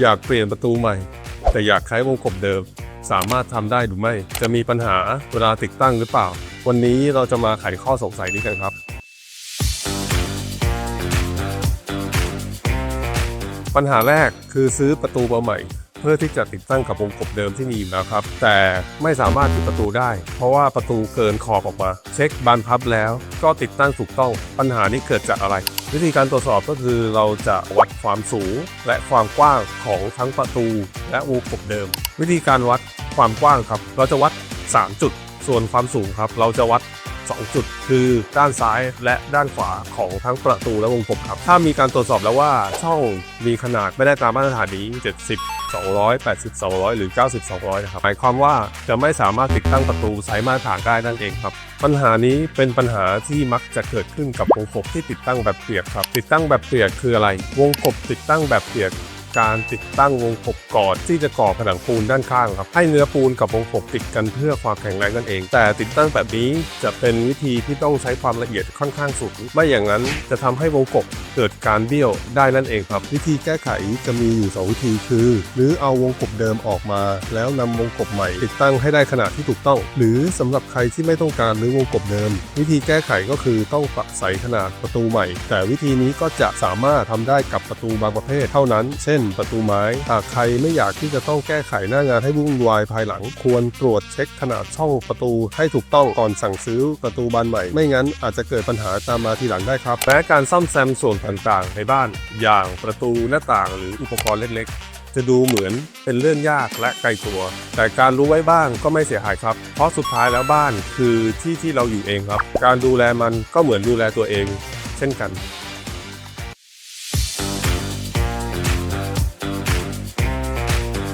อยากเปลี่ยนประตูใหม่ แต่อยากใช้วงกบเดิม สามารถทำได้หรือไม่ จะมีปัญหาเวลาติดตั้งหรือเปล่า วันนี้เราจะมาไขข้อสงสัยนี้กันครับ ปัญหาแรกคือซื้อประตูมาใหม่เพื่อที่จะติดตั้งกับวงกบเดิมที่มีอยู่แล้วครับ แต่ไม่สามารถปิดประตูได้ เพราะว่าประตูเกินขอบออกมา เช็คบานพับแล้ว ก็ติดตั้งถูกต้อง ปัญหานี้เกิดจากอะไร วิธีการตรวจสอบก็คือเราจะวัดความสูงและความกว้างของทั้งประตูและวูกบเดิม วิธีการวัดความกว้างครับ เราจะวัด 3 จุด ส่วนความสูงครับ เราจะวัด 2 จุด คือด้านซ้ายและด้านขวาของทั้งประตูและวงกบครับ ถ้ามีการตรวจสอบแล้วว่าช่องมีขนาดไม่ได้ตามมาตรฐานนี้ 70 200 80 200 หรือ 90 200 นะครับ หมายความว่าจะไม่สามารถติดตั้งประตูไซส์มาตรฐานได้นั่นเองครับ ปัญหานี้เป็นปัญหาที่มักจะเกิดขึ้นกับวงกบที่ติดตั้งแบบเปียกครับ ติดตั้งแบบเปียกคืออะไร วงกบติดตั้งแบบเปียก การติดตั้งวงกบก่อนที่จะก่อผนังปูนด้านข้างครับให้เนื้อปูนกับวงกบติดกันเพื่อความแข็งแรงนั่นเอง แต่ติดตั้งแบบนี้จะเป็นวิธีที่ต้องใช้ความละเอียดค่อนข้างสูงไม่อย่างนั้นจะทำให้วงกบเกิดการเบี้ยวได้นั่นเองครับ วิธีแก้ไขจะมีอยู่ 2 วิธีคือหรือเอาวงกบเดิมออกมา แล้วนำวงกบใหม่ ติดตั้งให้ได้ขนาดที่ถูกต้อง หรือสำหรับใครที่ไม่ต้องการหรือวงกบเดิม วิธีแก้ไขก็คือต้องปรับใส่ขนาดประตูใหม่ แต่วิธีนี้ก็จะสามารถทำได้กับประตูบางประเภทเท่านั้น เช่นประตูไม้ หากใครไม่อยากที่จะต้องแก้ไขหน้างานให้วุ่นวายภายหลัง ควรตรวจเช็คขนาดช่องประตูให้ถูกต้องก่อนสั่งซื้อประตูบานใหม่ ไม่งั้นอาจจะเกิดปัญหาตามมาทีหลังได้ครับแม้การซ่อมแซมส่วนต่างๆ ในบ้าน อย่างประตูหน้าต่างหรืออุปกรณ์เล็กๆจะดูเหมือนเป็นเรื่องยากและไกลตัว แต่การรู้ไว้บ้างก็ไม่เสียหายครับ เพราะสุดท้ายแล้วบ้านคือที่ที่เราอยู่เองครับ การดูแลมันก็เหมือนดูแลตัวเอง เช่นกัน